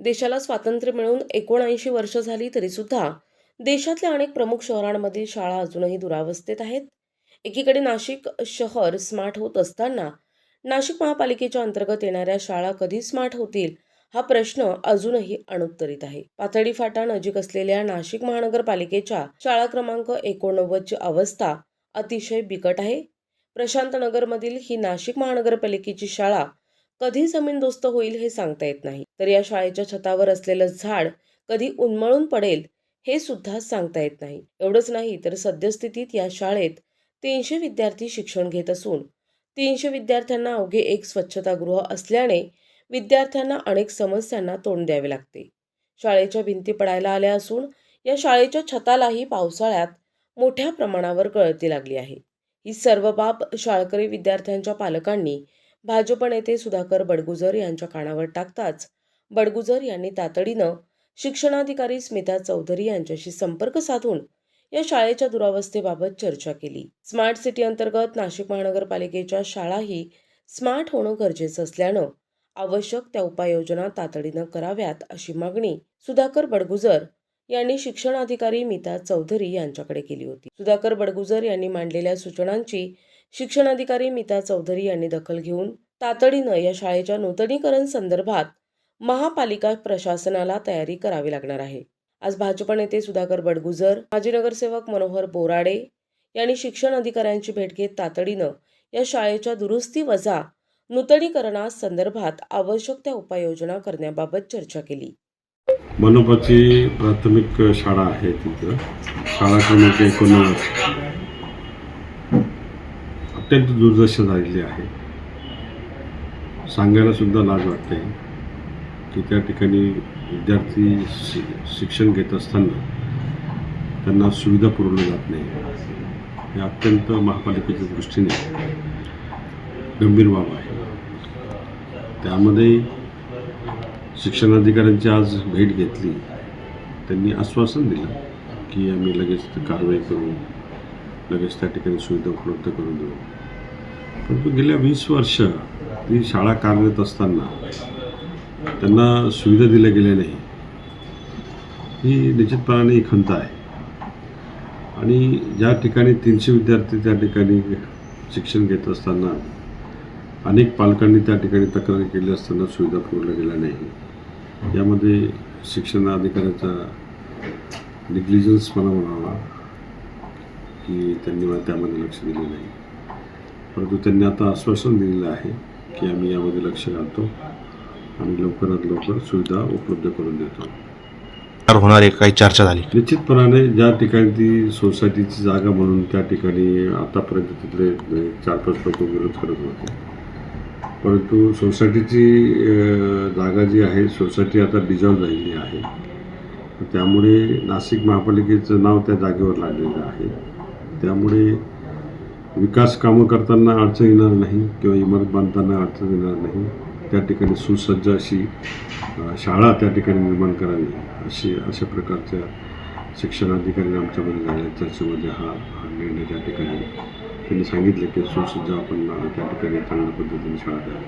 देशाला स्वातंत्र्य मिळून एकोणऐंशी वर्ष झाली तरीसुद्धा देशातल्या अनेक प्रमुख शहरांमधील शाळा अजूनही दुरावस्थेत आहेत. एकीकडे नाशिक शहर स्मार्ट होत असताना नाशिक महापालिकेच्या अंतर्गत येणाऱ्या शाळा कधी स्मार्ट होतील हा प्रश्न अजूनही अनुत्तरित आहे. पातळी फाटा नजीक असलेल्या नाशिक महानगरपालिकेच्या शाळा क्रमांक एकोणनव्वदची अवस्था अतिशय बिकट आहे. प्रशांत नगरमधील ही नाशिक महानगरपालिकेची शाळा कधी जमीनदोस्त होईल हे सांगता येत नाही. तर या शाळेच्या छतावर असलेलं झाड कधी उन्मळून पडेल हे सुद्धा सांगता येत नाही. एवढंच नाही तर सद्यस्थितीत या शाळेत तीनशे विद्यार्थी शिक्षण घेत असून तीनशे विद्यार्थ्यांना अवघे एक स्वच्छतागृह असल्याने विद्यार्थ्यांना अनेक समस्यांना तोंड द्यावे लागते. शाळेच्या भिंती पडायला आल्या असून या शाळेच्या छतालाही पावसाळ्यात मोठ्या प्रमाणावर गळती लागली आहे. ही सर्व बाब शाळकरी विद्यार्थ्यांच्या पालकांनी भाजप नेते सुधाकर बडगुजर यांच्या कानावर टाकताच बडगुजर यांनी तातडीनं शिक्षणाधिकारी स्मिता चौधरी यांच्याशी संपर्क साधून या शाळेच्या दुरावस्थेबाबत चर्चा केली. स्मार्ट सिटी अंतर्गत नाशिक महानगरपालिकेच्या शाळाही स्मार्ट होणं गरजेचं असल्यानं आवश्यक त्या उपाययोजना तातडीनं कराव्यात अशी मागणी सुधाकर बडगुजर यांनी शिक्षणाधिकारी मिता चौधरी यांच्याकडे केली होती. सुधाकर बडगुजर यांनी मांडलेल्या सूचनांची शिक्षणाधिकारी मिता चौधरी यांनी दखल घेऊन तातडीनं या शाळेच्या नूतनीकरण संदर्भात महापालिका प्रशासनाला तयारी करावी लागणार आहे. आज भाजप नेते सुधाकर बडगुजर माजी नगरसेवक मनोहर बोराडे यांनी शिक्षण अधिकाऱ्यांची भेट घेत तातडीनं या शाळेच्या दुरुस्ती वजा नूतनीकरणा संदर्भात आवश्यक त्या उपाययोजना करण्याबाबत चर्चा केली. मनोबाची प्राथमिक शाळा आहे तिथं. शाळा क्रमांक एकोणनव्वद. अत्यंत दुर्दशा झालेली आहे. सांगायला सुद्धा लाज वाटते की त्या ठिकाणी विद्यार्थी शि शिक्षण घेत असताना त्यांना सुविधा पुरवल्या जात नाही. हे अत्यंत महापालिकेच्या दृष्टीने गंभीर बाब आहे. त्यामध्ये शिक्षणाधिकाऱ्यांची आज भेट घेतली. त्यांनी आश्वासन दिलं की आम्ही लगेच कारवाई करू लगेच त्या ठिकाणी सुविधा उपलब्ध करून देऊ. परंतु गेल्या वीस वर्ष ती शाळा कार्यरत असताना त्यांना सुविधा दिल्या गेल्या नाही. ही निश्चितपणाने खंत आहे. आणि ज्या ठिकाणी तीनशे विद्यार्थी त्या ठिकाणी शिक्षण घेत असताना अनेक पालकांनी त्या ठिकाणी तक्रारी केली असताना सुविधा पुरवल्या गेल्या नाही. यामध्ये शिक्षण अधिकाऱ्याचा निग्लिजन्स मला म्हणावा की त्यांनी मला त्यामध्ये लक्ष दिले नाही. परंतु त्यांनी आता आश्वासन दिलेलं आहे की आम्ही यामध्ये लक्ष घालतो आणि लवकरात लवकर सुविधा उपलब्ध करून देतो. तर होणार आहे काही चर्चा झाली. निश्चितपणाने ज्या ठिकाणी ती सोसायटीची जागा म्हणून त्या ठिकाणी आतापर्यंत तिथले चार पाच लोक विरोध करत होते. परंतु सोसायटीची जागा जी आहे सोसायटी आता डिझॉल्व झालेली आहे. त्यामुळे नाशिक महापालिकेचं नाव त्या जागेवर लागलेलं आहे. त्यामुळे विकास कामं करताना अडचण येणार नाही किंवा इमारत बांधताना अडचण येणार नाही त्या ठिकाणी सुसज्ज अशी शाळा त्या ठिकाणी निर्माण करावी अशी अशा प्रकारच्या शिक्षणाधिकारी आमच्यामध्ये झाल्या चर्चेमध्ये हा निर्णय त्या ठिकाणी त्यांनी सांगितले की सुसज्ज आपण त्या ठिकाणी चांगल्या पद्धतीने शाळा द्यावी.